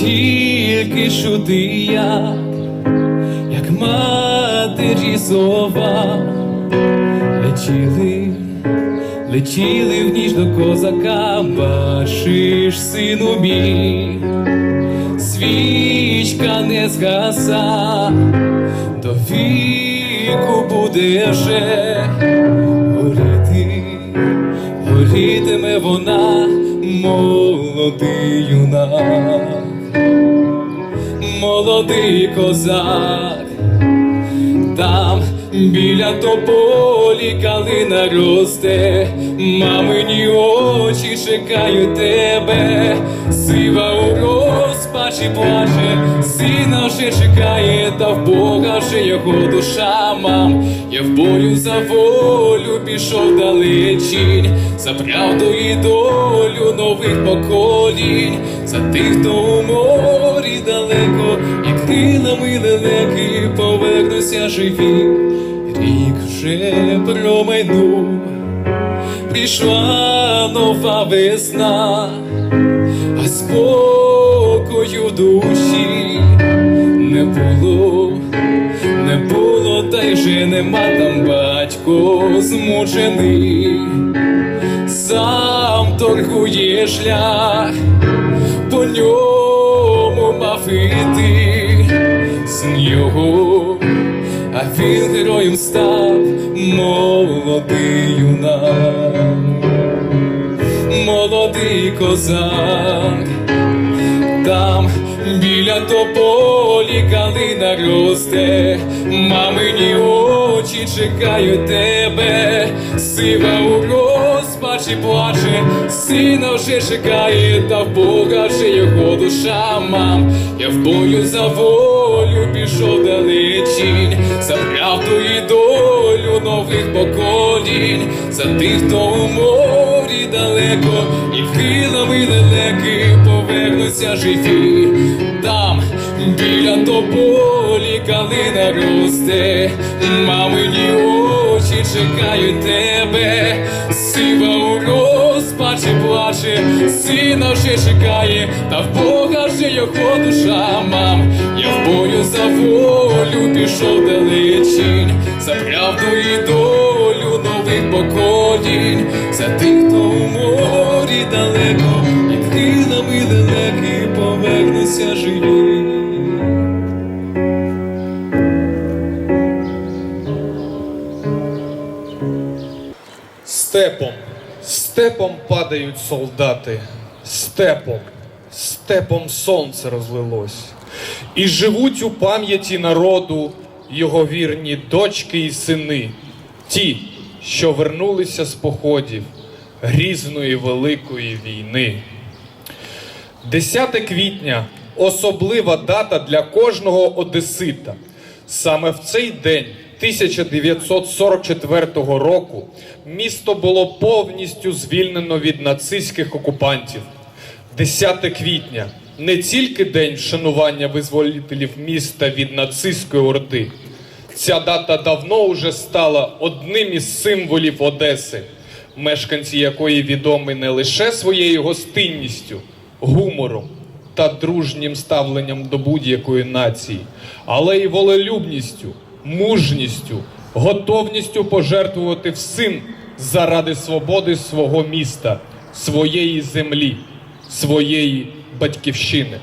тільки чути я, як матері слова летіли, летіли в ніч до козака, бачиш, сину мій, свічка не згаса, до віку буде горіти, горітиме вона, молодий юнак, молодий козак. Там біля тополі калина росте, мамині очі чекають тебе, сива у розпачі плаче, сина вже чекає, та в Бога вже його душа мам. Я в бою за волю пішов далечінь, за правду і долю нових поколінь, за тих, хто у морі далеко, і крилами лелеки повернуся живі. Рік вже промайнув, прийшла нова весна, а спокою душі не було, не було, та й вже нема там батько змучений, сам торгує шлях, по ньому мав іти з нього, а він героєм став молодий юнак, молодий козак. Там біля тополі калина росте, мамині очі чекають тебе, сива у розпачі плаче, сина вже чекає, та в Бога вже його душа мам. Я в бою за волю пішов далечінь, за правду і долю нових поколінь, за тих, хто у морі далеко, і крилами лелеки повернуться живі. Там біля тополі калина росте, мамині очі чекають тебе, сива у розпачі плаче, сина вже чекає, та в Бога вже його душа. Мам. Я в бою за волю пішов далечінь, за правду і долю нових поколінь, за тих, хто у морі далеко, крилами далеки повернуться живі. Степом, степом падають солдати, степом, степом сонце розлилось. І живуть у пам'яті народу його вірні дочки і сини, ті, що вернулися з походів грізної великої війни. 10 квітня особлива дата для кожного одесита. Саме в цей день 1944 року місто було повністю звільнено від нацистських окупантів. 10 квітня не тільки день вшанування визволителів міста від нацистської орди. Ця дата давно вже стала одним із символів Одеси, мешканці якої відомі не лише своєю гостинністю, гумором та дружнім ставленням до будь-якої нації, але й волелюбністю, мужністю, готовністю пожертвувати всім заради свободи свого міста, своєї землі, своєї батьківщини.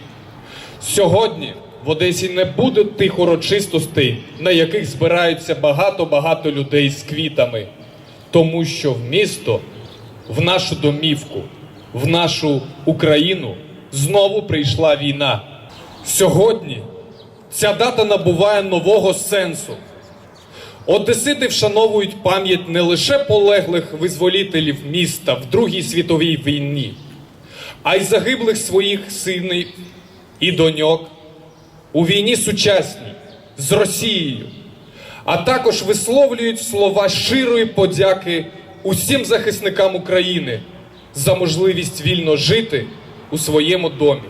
Сьогодні в Одесі не буде тих урочистостей, на яких збираються багато-багато людей з квітами, тому що в місто, в нашу домівку, в нашу Україну знову прийшла війна. Сьогодні ця дата набуває нового сенсу. Одесити вшановують пам'ять не лише полеглих визволителів міста в Другій світовій війні, а й загиблих своїх синів і доньок у війні сучасній з Росією, а також висловлюють слова щирої подяки усім захисникам України за можливість вільно жити у своєму домі,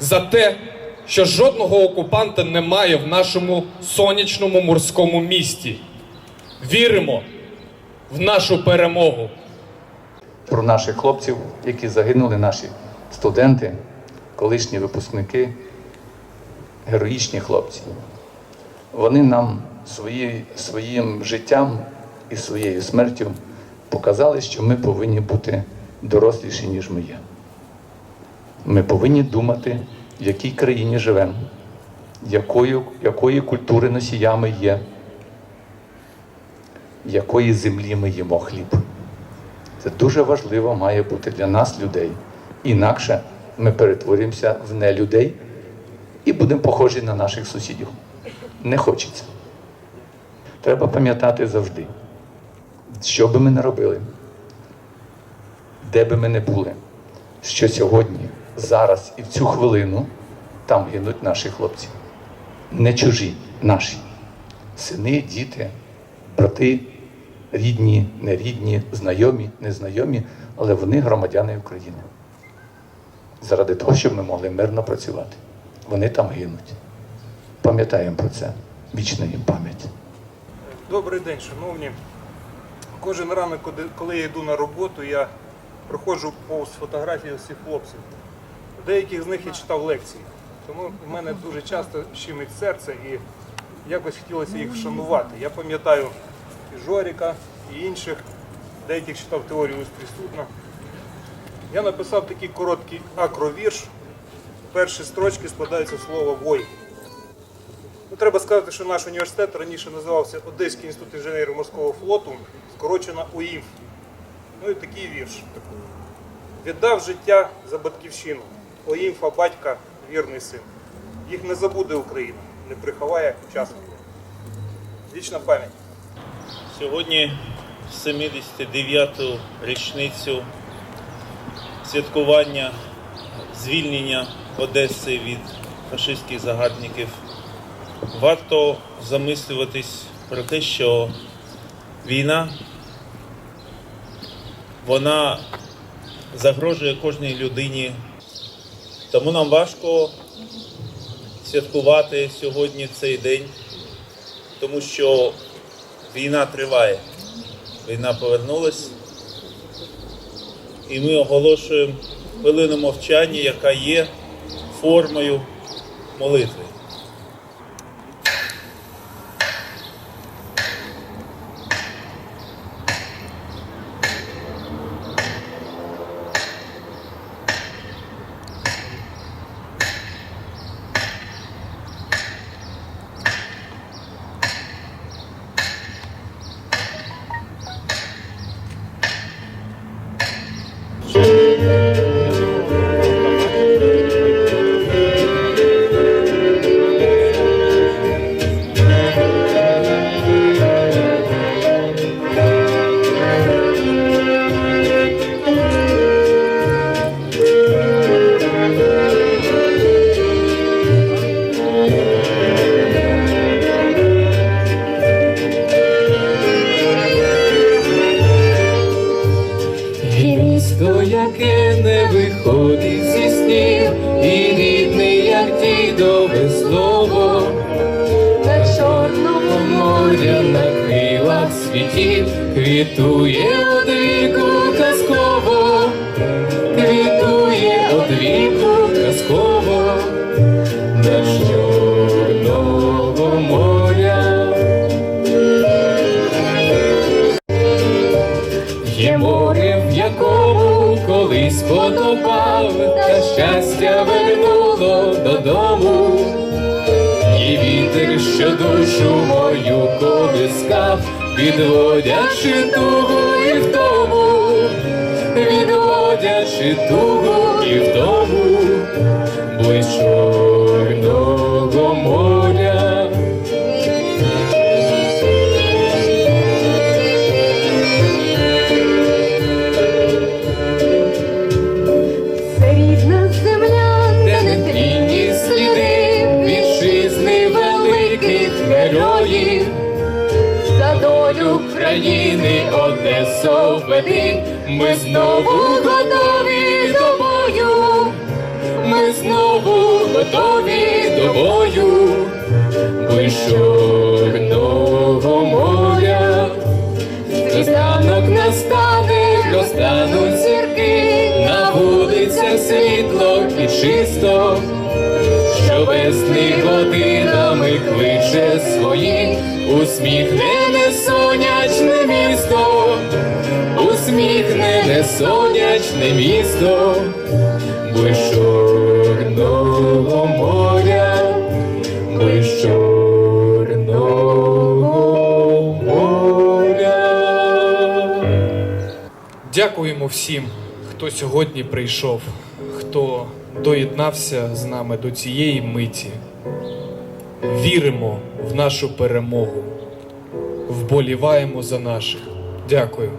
за те, що жодного окупанта немає в нашому сонячному морському місті. Віримо в нашу перемогу. про наших хлопців, які загинули, наші студенти, колишні випускники, героїчні хлопці. Вони нам свої, своїм життям і своєю смертю показали, що ми повинні бути доросліші, ніж ми є. Ми повинні думати, в якій країні живемо, якою, якої культури носіями є, якої землі ми їмо хліб. Це дуже важливо має бути для нас, людей. Інакше ми перетворимося в нелюдей і будемо похожі на наших сусідів. Не хочеться. Треба пам'ятати завжди, що би ми не робили, де би ми не були, що сьогодні, зараз і в цю хвилину там гинуть наші хлопці. Не чужі, наші. Сини, діти, брати, рідні, нерідні, знайомі, незнайомі, але вони громадяни України. Заради того, щоб ми могли мирно працювати. Вони там гинуть. Пам'ятаємо про це. Вічна їм пам'ять. Добрий день, шановні. Кожен ранок, коли- я йду на роботу, я проходжу повз фотографії всіх хлопців. Деяких з них я читав лекції. Тому в мене дуже часто щемить серце і якось хотілося їх вшанувати. Я пам'ятаю і Жоріка, і інших, деяких читав теорію устрій судна. Я написав такий короткий акровірш. Перші строчки складаються слово вой. Ну, треба сказати, що наш університет раніше називався Одеський інститут інженерів морського флоту, скорочено УІМФ. Ну і такий вірш. Віддав життя за батьківщину. ОІМФа батька вірний син. Їх не забуде Україна, не приховає часу. Вічна пам'ять. Сьогодні 79-ту річницю святкування звільнення Одеси від фашистських загарбників. Варто замислюватись про те, що війна вона загрожує кожній людині. Тому нам важко святкувати сьогодні цей день, тому що Війна триває. Війна повернулась. І ми оголошуємо хвилину мовчання, яка є формою молитви. Місто, не виходить зі снів, і рідний, як дідове слово, на чорному морі на крилах світів, квітує одвіку казково, квітує одвіку душу мою колискав, відводячи тугу і втому, відводячи тугу і втому, ближ чорного моря. України Одесо веди, ми знову готові до бою, ми знову готові до бою, ближ усміхнене сонячне місто, ближ чорного моря, ближ чорного моря. Дякуємо всім, хто сьогодні прийшов, хто доєднався з нами до цієї миті. Віримо в нашу перемогу, вболіваємо за наших. Дякую.